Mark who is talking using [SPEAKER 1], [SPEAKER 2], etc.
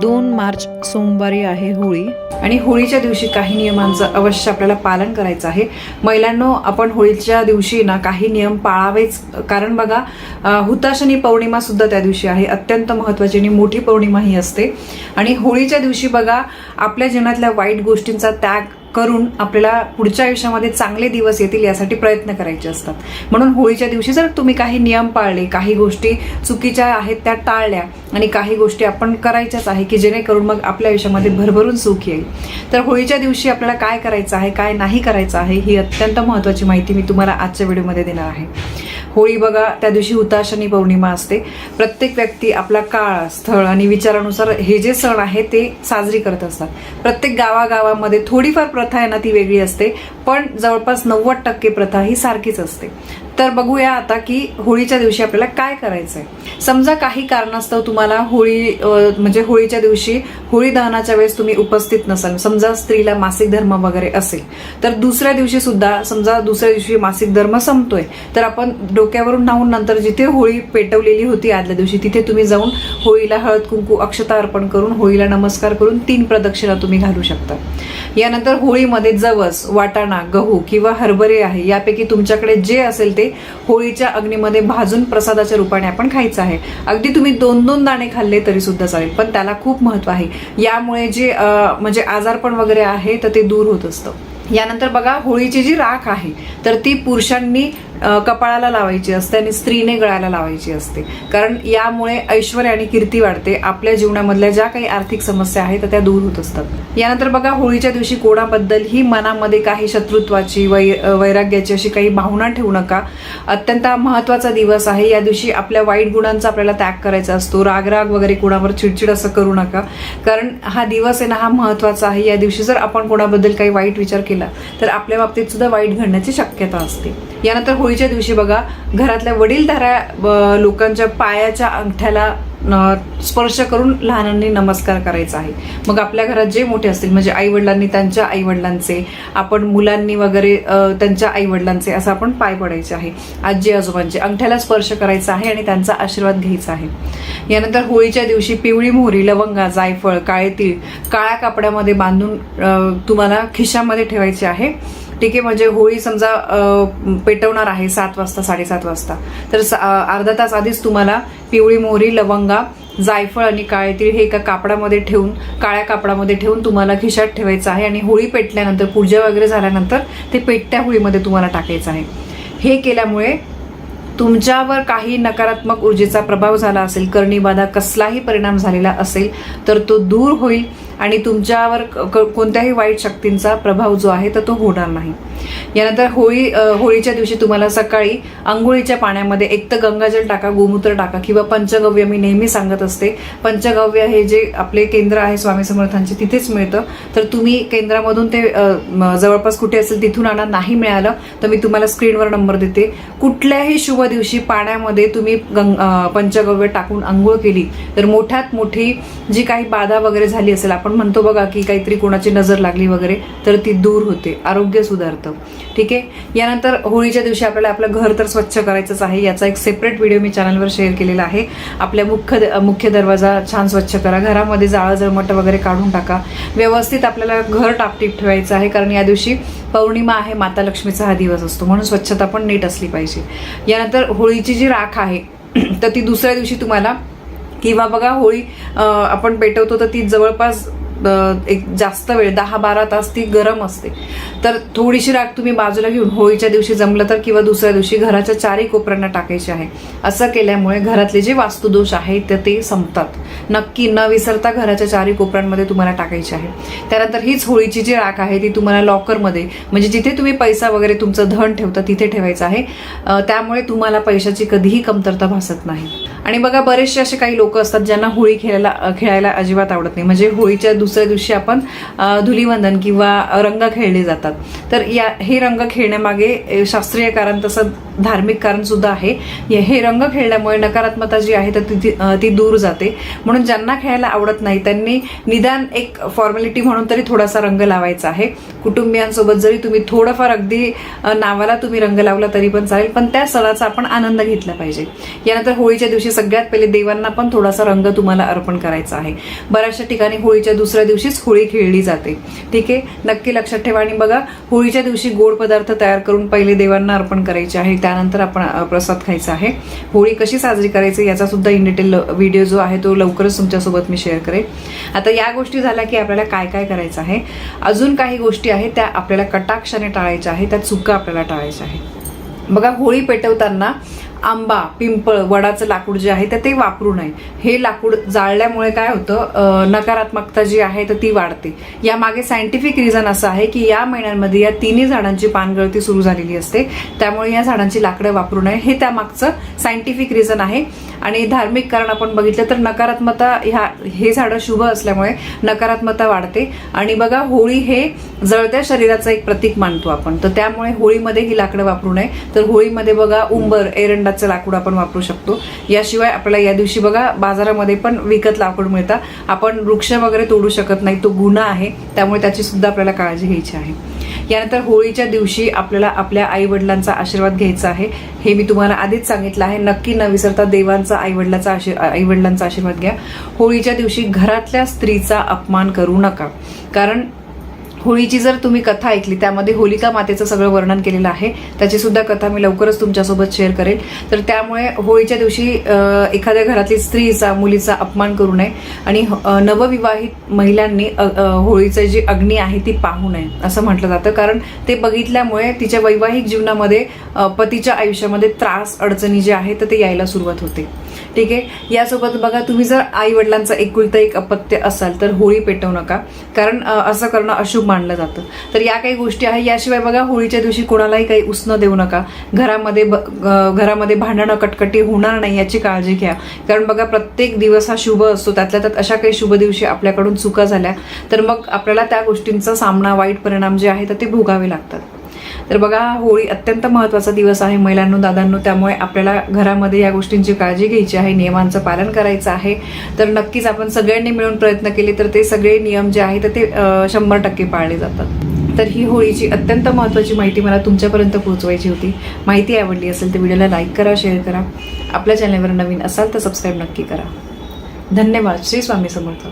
[SPEAKER 1] दोन मार्च सोमवारी आहे होळी. आणि होळीच्या दिवशी काही नियमांचं अवश्य आपल्याला पालन करायचं आहे. महिलांनो आपण होळीच्या दिवशी ना काही नियम पाळावेच. कारण बघा हुताशनी पौर्णिमा सुद्धा त्या दिवशी आहे. अत्यंत महत्वाची आणि मोठी पौर्णिमा ही असते. आणि होळीच्या दिवशी बघा आपल्या जीवनातल्या वाईट गोष्टींचा त्याग करून आपल्याला पुढच्या आयुष्यामध्ये चांगले दिवस येतील यासाठी प्रयत्न करायचे असतात. म्हणून होळीच्या दिवशी जर तुम्ही काही नियम पाळले काही गोष्टी चुकीच्या आहेत त्या टाळल्या आणि काही गोष्टी आपण करायच्याच आहे की जेणेकरून मग आपल्या आयुष्यामध्ये भरभरून सुख येईल. तर होळीच्या दिवशी आपल्याला काय करायचं आहे काय नाही करायचं आहे ही अत्यंत महत्त्वाची माहिती मी तुम्हाला आजच्या व्हिडिओमध्ये देणार आहे. होळी बघा त्या दिवशी हुताशनी पौर्णिमा असते. प्रत्येक व्यक्ती आपला काळ स्थळ आणि विचारानुसार हे जे सण आहे ते साजरी करत असतात. प्रत्येक गावागावामध्ये थोडीफार प्रथा आहे ना ती वेगळी असते. पण जवळपास नव्वद टक्के प्रथा ही सारखीच असते. तर बघूया आता की होळीच्या दिवशी आपल्याला काय करायचं आहे समजा काही कारणास्तव तुम्हाला होळी म्हणजे होळीच्या दिवशी होळी दहनाच्या वेळेस तुम्ही उपस्थित नसाल समजा स्त्रीला मासिक धर्म वगैरे असेल तर दुसऱ्या दिवशी सुद्धा समजा दुसऱ्या दिवशी मासिक धर्म संपतोय तर आपण डोक्यावरून न्हावून नंतर जिथे होळी पेटवलेली होती आदल्या दिवशी तिथे तुम्ही जाऊन होळीला हळद कुंकू अक्षता अर्पण करून होळीला नमस्कार करून तीन प्रदक्षिणा तुम्ही घालू शकता. यानंतर होळीमध्ये जवस वाटाणा गहू किंवा हरभरे आहे. यापैकी तुमच्याकडे जे असेल ते होळीच्या अग्नीमध्ये भाजून प्रसादाच्या रूपाने आपण खायचं आहे. अगदी तुम्ही दोन दोन दाणे खाल्ले तरी सुद्धा चालेल पण त्याला खूप महत्त्व आहे. यामुळे जे म्हणजे आजारपण वगैरे आहे तर ते दूर होत असतं. यानंतर बघा होळीची जी राख आहे तर ती पुरुषांनी कपाळाला लावायची असते आणि स्त्रीने गळ्याला लावायची असते. कारण यामुळे ऐश्वर आणि कीर्ती वाढते. आपल्या जीवनामधल्या ज्या काही आर्थिक समस्या आहेत तर त्या दूर होत असतात. यानंतर बघा होळीच्या दिवशी कोणाबद्दल ही मनामध्ये काही शत्रुत्वाची वै वैराग्याची अशी काही भावना ठेवू नका. अत्यंत महत्त्वाचा दिवस आहे. या दिवशी आपल्या वाईट गुणांचा आपल्याला त्याग करायचा असतो. रागराग वगैरे कोणावर चिडचिड असं करू नका. कारण हा दिवस आहे ना हा महत्त्वाचा आहे. या दिवशी जर आपण कोणाबद्दल काही वाईट विचार केला तर आपल्या बाबतीत सुद्धा वाईट घडण्याची शक्यता असते. यानंतर होळीच्या दिवशी बघा घरातल्या वडीलधाऱ्या लोकांच्या पायाच्या अंगठ्याला स्पर्श करून लहानांनी नमस्कार करायचा आहे. मग आपल्या घरात जे मोठे असतील म्हणजे आई वडिलांनी त्यांच्या आई वडिलांचे आपण मुलांनी वगैरे त्यांच्या आई वडिलांचे असं आपण पाय पडायचे आहे. आजी आजोबांचे अंगठ्याला स्पर्श करायचा आहे आणि त्यांचा आशीर्वाद घ्यायचा आहे. यानंतर होळीच्या दिवशी पिवळी मोहरी लवंगा जायफळ काळे तीळ काळ्या कापड्यामध्ये बांधून तुम्हाला खिशामध्ये ठेवायचे आहे. ठीक आहे म्हणजे होळी समजा पेटवणार आहे सात वाजता साडेसात वाजता. तर अर्धा तास आधीच तुम्हाला पिवळी मोहरी लवंगा जायफळ आणि काळे तीळ हे एका कापडामध्ये ठेवून काळ्या कापडामध्ये ठेवून तुम्हाला खिशात ठेवायचं आहे आणि होळी पेटल्यानंतर पूजा वगैरे झाल्यानंतर ते पेटत्या होळीमध्ये तुम्हाला टाकायचं आहे. हे केल्यामुळे तुमच्यावर काही नकारात्मक ऊर्जेचा प्रभाव झाला असेल करणीबाधा कसलाही परिणाम झालेला असेल तर तो दूर होईल. आणि तुमच्यावर क- क- कोणत्याही वाईट शक्तींचा प्रभाव जो आहे तर तो होणार नाही. यानंतर होळी होळीच्या दिवशी तुम्हाला सकाळी आंघोळीच्या पाण्यामध्ये एक तर गंगाजल टाका गोमूत्र टाका किंवा पंचगव्य. मी नेहमी सांगत असते पंचगव्य हे जे आपले केंद्र आहे स्वामी समर्थांचे तिथेच मिळतं. तर तुम्ही केंद्रामधून ते जवळपास कुठे असेल तिथून आणा नाही मिळालं तर मी तुम्हाला स्क्रीनवर नंबर देते. कुठल्याही शुभ दिवशी पाण्यामध्ये तुम्ही गंग पंचगव्य टाकून आंघोळ केली तर मोठ्यात मोठी जी काही बाधा वगैरे झाली असेल आपण आपण म्हणतो बघा की काहीतरी कोणाची नजर लागली वगैरे तर ती दूर होते. आरोग्य सुधारतं. ठीक आहे? यानंतर होळीच्या दिवशी आपल्याला आपलं घर तर स्वच्छ करायचंच आहे. याचा एक सेपरेट व्हिडिओ मी चॅनलवर शेअर केलेला आहे. आपल्या मुख्य मुख्य दरवाजा छान स्वच्छ करा. घरामध्ये जाळं जळमट वगैरे काढून टाका. व्यवस्थित आपल्याला घर टापटीप ठेवायचं आहे. कारण या दिवशी पौर्णिमा आहे माता लक्ष्मीचा हा दिवस असतो. म्हणून स्वच्छता पण नीट असली पाहिजे. यानंतर होळीची जी राख आहे तर ती दुसऱ्या दिवशी तुम्हाला किंवा बघा होळी आपण पेटवतो तर ती जवळपास एक जास्त वेळ दहा बारा तास ती गरम असते. तर थोडीशी राख तुम्ही बाजूला घेऊन होळीच्या दिवशी जमलं तर किंवा दुसऱ्या दिवशी घराच्या चारही कोपऱ्यांना टाकायची आहे. असं केल्यामुळे घरातले जे वास्तुदोष आहेत तर ते संपतात. नक्की न विसरता घराच्या चारही कोपऱ्यांमध्ये तुम्हाला टाकायची आहे. त्यानंतर हीच होळीची जी राख आहे ती तुम्हाला लॉकरमध्ये म्हणजे जिथे तुम्ही पैसा वगैरे तुमचं धन ठेवता तिथे ठेवायचं आहे. त्यामुळे तुम्हाला पैशाची कधीही कमतरता भासत नाही. आणि बघा बरेचसे असे काही लोक असतात ज्यांना होळी खेळायला खेळायला अजिबात आवडत नाही. म्हणजे होळीच्या दुसऱ्या दिवशी आपण धुलीवंदन किंवा रंग खेळले जातात. तर या हे रंग खेळण्यामागे शास्त्रीय कारण तसं धार्मिक कारणसुद्धा आहे. हे- हे रंग खेळल्यामुळे नकारात्मकता जी आहे तर ती- ती ती दूर जाते. म्हणून ज्यांना खेळायला आवडत नाही त्यांनी निदान एक फॉर्मॅलिटी म्हणून तरी थोडासा रंग लावायचा आहे. कुटुंबियांसोबत जरी तुम्ही थोडंफार अगदी नावाला तुम्ही रंग लावला तरी पण चालेल पण त्या सणाचा आपण आनंद घेतला पाहिजे. यानंतर होळीच्या दिवशी सगळ्यात पहिले देवांना पण थोडासा रंग तुम्हाला अर्पण करायचा आहे. बऱ्याचशा ठिकाणी होळीच्या दुसऱ्या दिवशीच होळी खेळली जाते. ठीक आहे? नक्की लक्षात ठेवा आणि बघा होळीच्या दिवशी गोड पदार्थ तयार करून पहिले देवांना अर्पण करायचे आहे. त्यानंतर आपण प्रसाद खायचा आहे. होळी कशी साजरी करायची याचा सुद्धा इन डिटेल व्हिडिओ जो आहे तो लवकरच तुमच्यासोबत मी शेअर करेन. आता या गोष्टी झाल्या की आपल्याला काय काय करायचं आहे. अजून काही गोष्टी आहेत त्या आपल्याला कटाक्षाने टाळायच्या आहे त्या चुका आपल्याला टाळायच्या आहे बघा होळी पेटवताना आंबा पिंपळ वडाचं लाकूड जे आहे तर ते वापरू नये. हे लाकूड जाळल्यामुळे काय होतं नकारात्मकता जी आहे तर ती वाढते. यामागे सायंटिफिक रिझन असं आहे की या महिन्यांमध्ये या तिन्ही झाडांची पानगळती सुरू झालेली असते. त्यामुळे या झाडांची लाकडं वापरू नये. हे त्यामागचं सायंटिफिक रिझन आहे. आणि धार्मिक कारण आपण बघितलं तर नकारात्मकता ह्या हे झाडं शुभ असल्यामुळे नकारात्मकता वाढते. आणि बघा होळी हे जळत्या शरीराचं एक प्रतीक मानतो आपण. तर त्यामुळे होळीमध्ये ही लाकडं वापरू नये. तर होळीमध्ये बघा उंबर एरंडाचं लाकूड आपण वापरू शकतो. याशिवाय आपल्याला या दिवशी बघा बाजारामध्ये पण विकत लाकूड मिळतं आपण वृक्ष वगैरे तोडू शकत नाही. तो गुन्हा आहे. त्यामुळे त्याची सुद्धा आपल्याला काळजी घ्यायची आहे. यानंतर होळीच्या दिवशी आपल्याला आपल्या आई वडिलांचा आशीर्वाद घ्यायचा आहे. हे मी तुम्हाला आधीच सांगितलं आहे. नक्की न विसरता देवांचा आई वडिलांचा आई वडिलांचा आशीर्वाद घ्या. होळीच्या दिवशी घरातल्या स्त्रीचा अपमान करू नका. कारण होळीची जर तुम्ही कथा ऐकली त्यामध्ये होलिका मातेचं सगळं वर्णन केलेलं आहे त्याची सुद्धा कथा मी लवकरच तुमच्यासोबत शेअर करेल. तर त्यामुळे होळीच्या दिवशी एखाद्या घरातली स्त्रीचा मुलीचा अपमान करू नये आणि नवविवाहित महिलांनी होळीचं जी अग्नी आहे ती पाहू नये असं म्हटलं जातं. कारण ते बघितल्यामुळे तिच्या वैवाहिक जीवनामध्ये पतीच्या आयुष्यामध्ये त्रास अडचणी जे आहे तर ते यायला सुरुवात होते. ठीक आहे? यासोबत बघा तुम्ही जर आईवडिलांचं एकुलतं एक अपत्य असाल तर होळी पेटवू नका. कारण असं करणं अशुभ मानलं जातं. तर या काही गोष्टी आहे याशिवाय बघा होळीच्या दिवशी कोणालाही काही उसणं देऊ नका. घरामध्ये घरामध्ये भांडणं कटकटी होणार नाही याची काळजी घ्या. कारण बघा प्रत्येक दिवस हा शुभ असतो. त्यातल्या त्यात अशा काही शुभ दिवशी आपल्याकडून चुका झाल्या तर मग आपल्याला त्या गोष्टींचा सामना वाईट परिणाम जे आहे तर ते भोगावे लागतात. तर बघा होळी अत्यंत महत्त्वाचा दिवस आहे महिलांनो दादांनो. त्यामुळे आपल्याला घरामध्ये या गोष्टींची काळजी घ्यायची आहे नियमांचं पालन करायचं आहे. तर नक्कीच आपण सगळ्यांनी मिळून प्रयत्न केले तर ते सगळे नियम जे आहेत तर ते शंभर टक्के पाळले जातात. तर ही होळीची अत्यंत महत्त्वाची माहिती मला तुमच्यापर्यंत पोहोचवायची होती. माहिती आवडली असेल तर व्हिडिओला लाईक करा शेअर करा. आपल्या चॅनलवर नवीन असाल तर सबस्क्राईब नक्की करा. धन्यवाद. श्री स्वामी समर्थ.